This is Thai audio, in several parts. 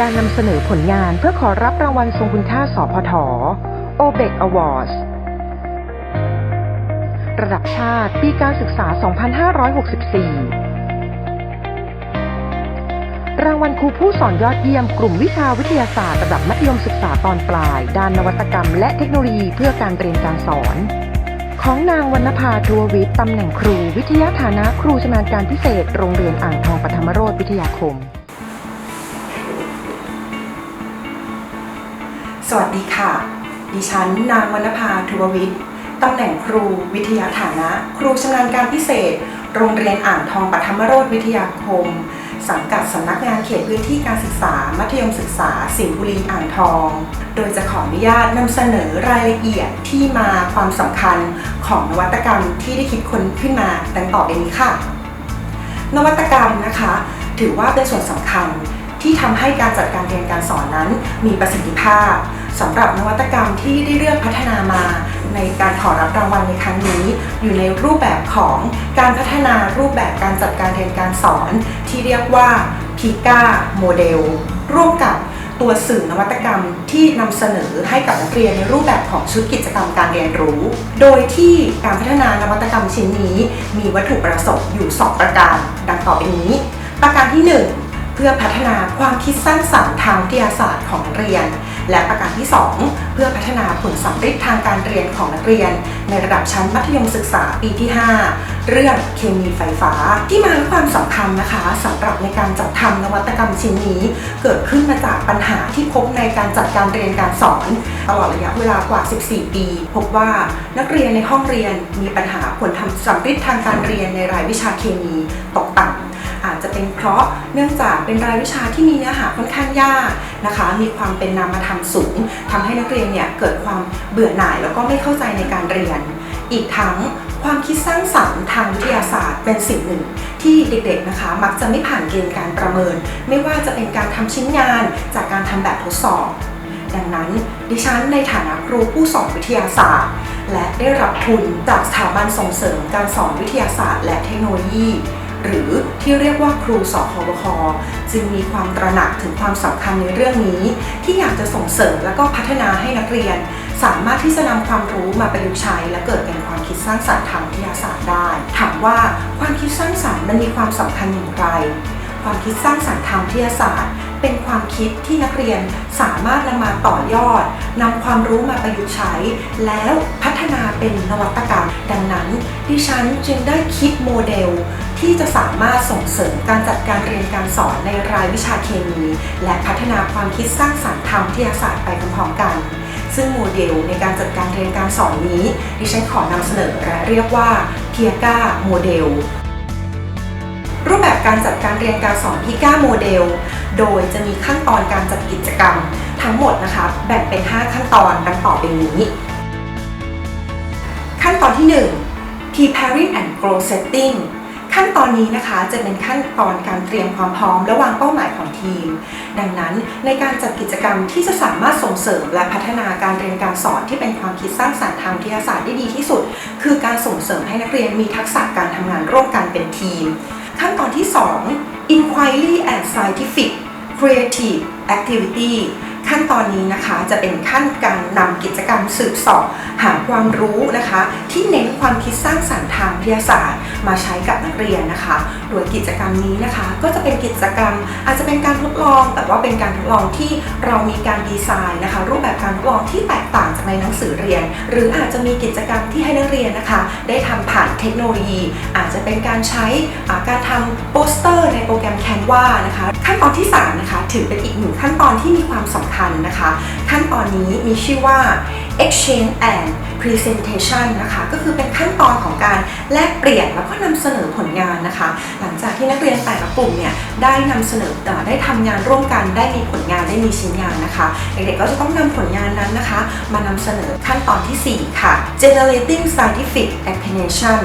การนำเสนอผลงานเพื่อขอรับรางวัลทรงคุณค่าสพท o b e c Awards ระดับชาติปีการศึกษา 2564 รางวัลครูผู้สอนยอดเยี่ยมกลุ่มวิชาวิทยาศาสตร์ระดับมัธยมศึกษาตอนปลาย ด้านนวัตกรรม และเทคโนโลยีเพื่อการเรียนการสอน ของนางวรรณภาทัววิทย์ตำแหน่งครู วิทยาฐานะครูชำนาญการพิเศษ โรงเรียนอ่างทองปฐมโรธวิทยาคม สวัสดีค่ะ ดิฉันนางวรรณภาทุววิทย์ตำแหน่งครูวิทยาฐานะ ครูชำนาญการพิเศษ โรงเรียนอ่างทองปฐมโรธวิทยาคม สังกัดสำนักงานเขตพื้นที่การศึกษา มัธยมศึกษา สิงห์บุรีอ่างทอง โดยจะขออนุญาตนำเสนอรายละเอียดที่มาความสำคัญของนวัตกรรมที่ได้คิดค้นขึ้นมาดังต่อไปนี้ค่ะ นวัตกรรมนะคะ ถือว่าเป็นส่วนสำคัญ ที่ทำให้การจัดการเรียนการสอนนั้นมีประสิทธิภาพสำหรับนวัตกรรมที่ได้เลือกพัฒนามา ในการขอรับรางวัลในครั้งนี้ อยู่ในรูปแบบของการพัฒนารูปแบบการจัดการเรียนการสอน ที่เรียกว่าพีกาโมเดลร่วมกับตัวสื่อนวัตกรรมที่นำเสนอให้กับนักเรียนในรูปแบบของชุดกิจกรรมการเรียนรู้ โดยที่การพัฒนานวัตกรรมชิ้นนี้ มีวัตถุประสงค์อยู่ 2 ประการ ดังต่อไปนี้ ประการที่ 1 เพื่อพัฒนาความคิดสร้างสรรค์ทางวิทยาศาสตร์ของนักเรียน และประการที่ 2 เพื่อพัฒนาผลสัมฤทธิ์ทางการเรียนของนักเรียน ในระดับชั้นมัธยมศึกษาปีที่ 5 เรื่องเคมีไฟฟ้า ที่มาความสำคัญนะคะสำหรับในการจัดทำนวัตกรรมชิ้นนี้ เกิดขึ้นมาจากปัญหาที่พบในการจัดการเรียนการสอนตลอดระยะเวลากว่า 14 ปี พบว่านักเรียนในห้องเรียนมีปัญหาผลทำสัมฤทธิ์ทางการเรียนในรายวิชาเคมีตกต่ำ จจะเป็นเพราะเนื่องจากเป็นรายวิชาที่มีเนื้อหาค่อนข้างยากนะคะ มีความเป็นนามธรรมสูงทำให้นักเรียนเนี่ยเกิดความเบื่อหน่ายแล้วก็ไม่เข้าใจในการเรียน อีกทั้งความคิดสร้างสรรค์ทางวิทยาศาสตร์เป็นสิ่งหนึ่ง ที่เด็กๆนะคะ มักจะไม่ผ่านเกณฑ์การประเมิน ไม่ว่าจะเป็นการทำชิ้นงานจากการทำแบบทดสอบ ดังนั้นดิฉันในฐานะครูผู้สอนวิทยาศาสตร์ และได้รับทุนจากสถาบันส่งเสริมการสอนวิทยาศาสตร์ และเทคโนโลยี หรือที่เรียกว่าครูสคบคจึงมีความตระหนักถึงความสำคัญในเรื่องนี้ ที่อยากจะส่งเสริมและก็พัฒนาให้นักเรียน สามารถที่จะนำความรู้มาประยุกต์ใช้ และเกิดเป็นความคิดสร้างสรรค์ทางวิทยาศาสตร์ได้ ถามว่าความคิดสร้างสรรค์มันมีความสำคัญอย่างไร ความคิดสร้างสรรค์ทางวิทยาศาสตร์เป็นความคิดที่นักเรียนสามารถนำมาต่อยอดนำความรู้มาประยุกต์ใช้ แล้วพัฒนาเป็นนวัตกรรม ดังนั้น ดิฉันจึงได้คิดโมเดล ที่จะสามารถส่งเสริมการจัดการเรียนการสอนในรายวิชาเคมี และพัฒนาความคิดสร้างสรรค์ทางวิทยาศาสตร์ไปพร้อมๆกัน ซึ่งโมเดลในการจัดการเรียนการสอนนี้ ดิฉันขอนำเสนอและเรียกว่าเพียก้าโมเดลรูปแบบการจัดการเรียนการสอนที่9โมเดล โดยจะมีขั้นตอนการจัดกิจกรรม ทั้งหมดนะคะแบ่งเป็น 5 ขั้นตอนดังต่อไปนี้ ขั้นตอนที่ 1 preparing and goal setting ขั้นตอนนี้นะคะจะเป็นขั้นตอนการเตรียมความพร้อมและวางเป้าหมายของทีม ดังนั้นในการจัดกิจกรรมที่จะสามารถส่งเสริมและพัฒนาการเรียนการสอนที่เป็นความคิดสร้างสรรค์ทางวิทยาศาสตร์ได้ดีที่สุด คือการส่งเสริมให้นักเรียนมีทักษะการทำงานร่วมกันเป็นทีม ขั้นตอนที่ 2 inquiry and scientific creative activity ขั้นตอนนี้นะคะจะเป็นขั้นการนำกิจกรรมสืบสอบหาความรู้นะคะ ที่เน้นความคิดสร้างสรรค์ทางวิทยาศาสตร์ มาใช้กับนักเรียนนะคะ โดยกิจกรรมนี้นะคะ ก็จะเป็นกิจกรรมอาจจะเป็นการทดลอง แต่ว่าเป็นการทดลองที่เรามีการดีไซน์นะคะ รูปแบบการทดลองที่แตกต่างจากในหนังสือเรียน หรืออาจจะมีกิจกรรมที่ให้นักเรียนนะคะ ได้ทำผ่านเทคโนโลยี อาจจะเป็นการใช้การทำโปสเตอร์ในโปรแกรม Canva นะคะ ขั้นตอนที่3นะคะถือเป็นอีกหนึ่งขั้นตอนที่มีความสำคัญนะคะ ขั้นตอนนี้มีชื่อว่า exchange and presentation นะคะก็คือเป็นขั้นตอนของการแลกเปลี่ยนแล้วก็นำเสนอผลงานนะคะ หลังจากที่นักเรียนแต่ละกลุ่มเนี่ยได้นำเสนอต่อได้ทำงานร่วมกันได้มีผลงานได้มีชิ้นงานนะคะ เด็กๆก็จะต้องนำผลงานนั้นนะคะ มานำเสนอขั้นตอนทีสี่4 ค่ะ generating scientific explanation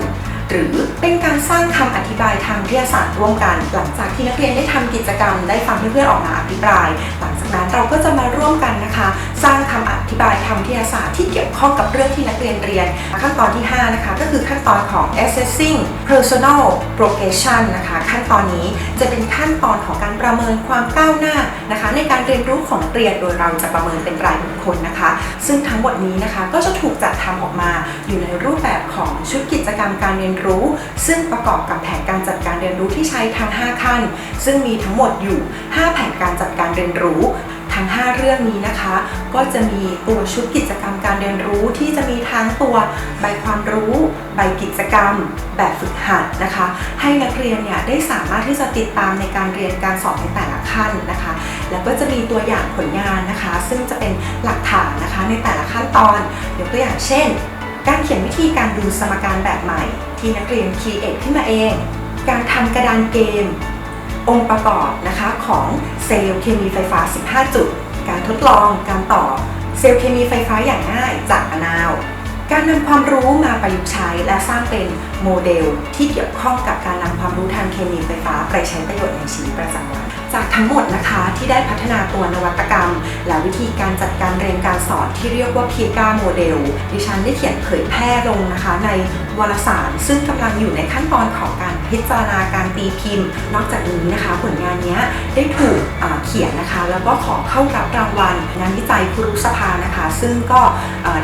หรือเป็นการสร้างคำอธิบายทางวิทยาศาสตร์ร่วมกัน หลังจากที่นักเรียนได้ทำกิจกรรมได้ฟังเพื่อนๆออกมาอภิปรายหลัง นั้นเราก็จะมาร่วมกันนะคะ สร้างคำอธิบายทางวิทยาศาสตร์ที่เกี่ยวข้องกับเรื่องที่นักเรียนเรียน ขั้นตอนที่ 5 นะคะ ก็คือขั้นตอนของ assessing personal progression นะคะ ขั้นตอนนี้จะเป็นขั้นตอนของการประเมินความก้าวหน้านะคะ ในการเรียนรู้ของนักเรียนโดยเราจะประเมินเป็นรายบุคคลนะคะ ซึ่งทั้งหมดนี้นะคะก็จะถูกจัดทำออกมาอยู่ในรูปแบบของชุดกิจกรรมการเรียนรู้ ซึ่งประกอบกับแผนการจัดการเรียนรู้ที่ใช้ทั้ง 5 ขั้น ซึ่งมีทั้งหมดอยู่ 5 แผนการจัดการเรียนรู้ ทั้ง 5 เรื่องนี้นะคะ ก็จะมีตัวชุดกิจกรรมการเรียนรู้ที่จะมีทั้งตัวใบความรู้ ใบกิจกรรม แบบฝึกหัดนะคะ ให้นักเรียนเนี่ยได้สามารถที่จะติดตามในการเรียนการสอนในแต่ละขั้นนะคะ แล้วก็จะมีตัวอย่างผลงานนะคะ ซึ่งจะเป็นหลักฐานนะคะในแต่ละขั้นตอนยกตัวอย่างเช่น การเขียนวิธีการดูสมการแบบใหม่ ที่นักเรียนคีเอทขึ้นมาเอง การทำกระดานเกม องค์ประกอบนะคะของเซลล์เคมีไฟฟ้า 15 จุด การทดลองการต่อเซลล์เคมีไฟฟ้าอย่างง่ายจากมะนาว การนำความรู้มาประยุกต์ใช้และสร้างเป็นโมเดลที่เกี่ยวข้องกับการนำความรู้ทางเคมีไฟฟ้าไปใช้ประโยชน์ในชีวิตประจำวัน จากทั้งหมดนะคะที่ได้พัฒนาตัวนวัตกรรม และวิธีการจัดการเรียนการสอนที่เรียกว่าพีกาโมเดลดิฉันได้เขียนเผยแพร่ลงนะคะ ในวารสาร ซึ่งกำลังอยู่ในขั้นตอนของการพิจารณาการตีพิมพ์ นอกจากนี้นะคะ ผลงานนี้ได้ถูกเขียนนะคะ แล้วก็ขอเข้ารับรางวัลงานวิจัยครูรุสภานะคะ ซึ่งก็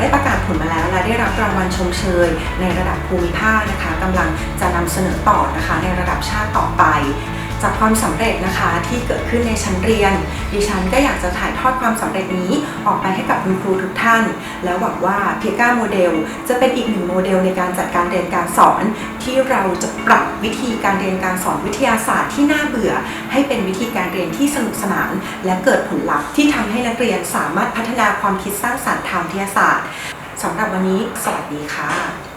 ได้ประกาศผลมาแล้วและได้รับรางวัลชมเชย ในระดับภูมิภาคนะคะกำลังจะนำเสนอต่อนะคะ ในระดับชาติต่อไป จากความสำเร็จนะคะที่เกิดขึ้นในชั้นเรียน ดิฉันก็อยากจะถ่ายทอดความสำเร็จนี้ออกไปให้กับคุณครูทุกท่าน แล้วหวังว่าเพียก้าโมเดลจะเป็นอีกหนึ่งโมเดลในการจัดการเรียนการสอน ที่เราจะปรับวิธีการเรียนการสอนวิทยาศาสตร์ที่น่าเบื่อ ให้เป็นวิธีการเรียนที่สนุกสนาน และเกิดผลลัพธ์ที่ทำให้นักเรียนสามารถพัฒนาความคิดสร้างสรรค์ทางวิทยาศาสตร์สำหรับวันนี้ สวัสดีค่ะ